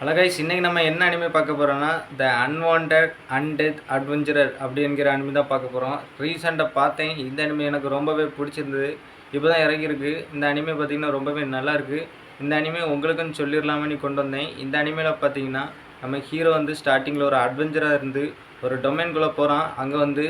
அழகாய்ஸ் இன்றைக்கி நம்ம என்ன அனிமே பார்க்க போகிறோம்னா த அன்வான்ட் அன்டெத் அட்வென்ச்சரர் அப்படிங்கிற அனிமே தான் பார்க்க போகிறோம் ரீசெண்டாக பார்த்தேன். இந்த அனிமே எனக்கு ரொம்பவே பிடிச்சிருந்தது. இப்போ தான் இறங்கியிருக்கு. இந்த அனிமே பார்த்திங்கன்னா ரொம்பவே நல்லாயிருக்கு இந்த அனிமே உங்களுக்குன்னு சொல்லிடலாமே கொண்டு வந்தேன். இந்த அனிமேல பார்த்தீங்கன்னா நம்ம ஹீரோ வந்து ஸ்டார்டிங்கில் ஒரு அட்வென்ச்சராக இருந்து ஒரு டொமைன்குள்ளே போகிறான் அங்கே வந்து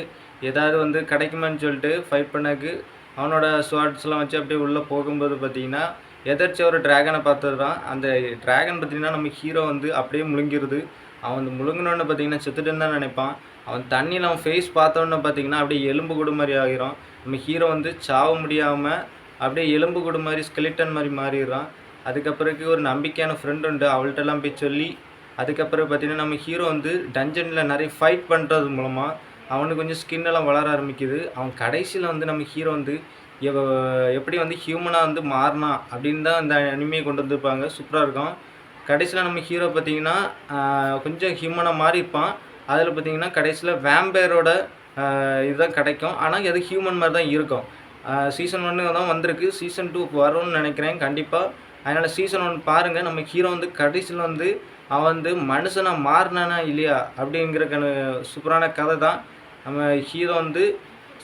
ஏதாவது வந்து கிடைக்குமான்னு சொல்லிட்டு ஃபைட் பண்ணக்கு அவனோட ஸ்வாட்ஸ்லாம் வச்சு அப்படியே உள்ளே போகும்போது பார்த்தீங்கன்னா எதிர்த்து ஒரு ட்ராகனை பார்த்துடுறான். அந்த ட்ராகன் பார்த்தீங்கன்னா நம்ம ஹீரோ வந்து அப்படியே முழுங்கிருது. அவன் வந்து முழுங்கினோன்னு பார்த்தீங்கன்னா செத்துட்டுன்னு தான் நினைப்பான். அவன் தண்ணியில் அவன் ஃபேஸ் பார்த்தோன்னே பார்த்தீங்கன்னா அப்படியே எலும்பு கூடு மாதிரி ஆகிரும். நம்ம ஹீரோ வந்து சாவ முடியாமல் அப்படியே எலும்பு கூடு மாதிரி ஸ்கெலிட்டன் மாதிரி மாறிடுறான். அதுக்கப்புறக்கு ஒரு நம்பிக்கையான ஃப்ரெண்ட் உண்டு. அவள்கிட்டலாம் போய் சொல்லி அதுக்கப்புறம் பார்த்தீங்கன்னா நம்ம ஹீரோ வந்து டஞ்சனில் நிறைய ஃபைட் பண்ணுறது மூலமாக அவனுக்கு கொஞ்சம் ஸ்கின் எல்லாம் வளர ஆரம்பிக்குது. அவன் கடைசியில் வந்து நம்ம ஹீரோ வந்து எப்படி வந்து ஹியூமனாக வந்து மாறினா அப்படின்னு தான் இந்த அனிமையை கொண்டு வந்திருப்பாங்க. சூப்பராக இருக்கும். கடைசியில் நம்ம ஹீரோ பார்த்தீங்கன்னா கொஞ்சம் ஹியூமனாக மாறி இருப்பான் அதில் பார்த்தீங்கன்னா கடைசியில் வேம்பேரோட இதுதான் கிடைக்கும். ஆனால் அது ஹியூமன் மாதிரி தான் இருக்கும். சீசன் ஒன்று தான் வந்திருக்கு. சீசன் டூ வரும்னு நினைக்கிறேன் கண்டிப்பாக அதனால் சீசன் ஒன் பாருங்கள் நம்ம ஹீரோ வந்து கடைசியில் வந்து அவன் வந்து மனுஷனாக மாறினானா இல்லையா அப்படிங்கிற சூப்பரான கதை தான். நம்ம ஹீரோ வந்து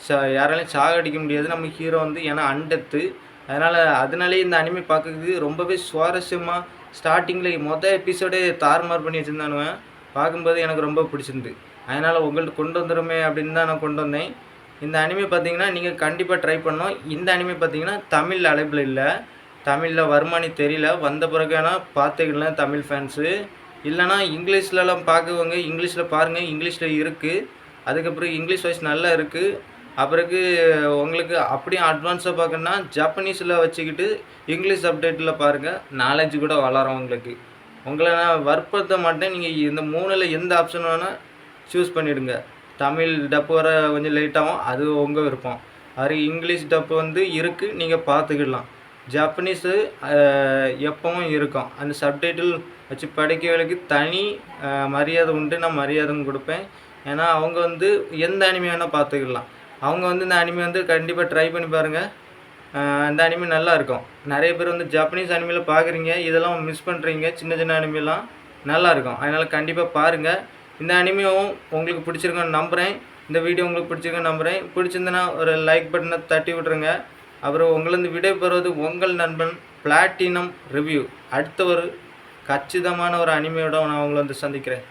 ச யாராலையும் சாகடிக்க முடியாது. நம்ம ஹீரோ வந்து ஏன்னா அண்டத்து அதனால் அதனாலே இந்த அனிமே பார்க்கறதுக்கு ரொம்பவே சுவாரஸ்யமாக ஸ்டார்டிங்கில் மொதல் எபிசோடே தாறுமாறு பண்ணி வச்சுருந்தானுங்க பார்க்கும்போது எனக்கு ரொம்ப பிடிச்சிருந்து. அதனால் உங்கள்கிட்ட கொண்டு வந்துடுமே அப்படின்னு தான் நான் கொண்டு வந்தேன். இந்த அனிமே பார்த்தீங்கன்னா நீங்கள் கண்டிப்பாக ட்ரை பண்ணோம் இந்த அனிமே பார்த்தீங்கன்னா தமிழ் அழைப்பில் இல்லை. தமிழில் வருமானி தெரியல. வந்த பிறகு பார்த்துக்கல தமிழ் ஃபேன்ஸு இல்லைனா இங்கிலீஷ்லலாம் பார்க்குவங்க இங்கிலீஷில் பாருங்கள் இங்கிலீஷில் இருக்குது அதுக்கப்புறம் இங்கிலீஷ் வாய்ஸ் நல்லா இருக்குது அப்புறக்கு உங்களுக்கு அப்படியே அட்வான்ஸாக பார்க்கணுன்னா ஜப்பனீஸில் வச்சுக்கிட்டு இங்கிலீஷ் அப்டேட்டில் பாருங்கள் நாலேஜ் கூட வளரும் உங்களுக்கு. உங்களை நான் வற்புறுத்த மாட்டேன். நீங்கள் இந்த மூணில் எந்த ஆப்ஷன் வேணால் சூஸ் பண்ணிவிடுங்க தமிழ் டப்பு வர கொஞ்சம் லேட்டாகும் அது உங்கள் விருப்பம். அது இங்கிலீஷ் டப்பு வந்து இருக்குது நீங்கள் பார்த்துக்கிடலாம். ஜப்பனீஸு எப்பவும் இருக்கும். அந்த சப்டைட்டில் வச்சு படிக்கிறவர்களுக்கு தனி மரியாதை உண்டு. நான் மரியாதையும் கொடுப்பேன். ஏன்னா அவங்க வந்து எந்த அனிமே வேணால் பார்த்துக்கலாம். அவங்க வந்து இந்த அனிமே வந்து கண்டிப்பாக ட்ரை பண்ணி பாருங்கள் இந்த அனிமே நல்லா இருக்கும். நிறைய பேர் வந்து ஜப்பனீஸ் அனிமையில் பார்க்குறீங்க. இதெல்லாம் மிஸ் பண்ணுறீங்க சின்ன சின்ன அனிமைலாம் நல்லாயிருக்கும் அதனால் கண்டிப்பாக பாருங்கள் இந்த அனிமையும் உங்களுக்கு பிடிச்சிருக்குன்னு நம்புகிறேன் இந்த வீடியோ உங்களுக்கு பிடிச்சிருக்கோன்னு நம்புகிறேன் பிடிச்சிருந்தனா ஒரு லைக் பட்டனை தட்டி விட்ருங்க அப்புறம் உங்களிருந்து விடைபெறுவது உங்கள் நண்பன் பிளாட்டினம் ரிவ்யூ அடுத்த ஒரு கச்சிதமான ஒரு அனிமையோட நான் உங்களை வந்து சந்திக்கிறேன்.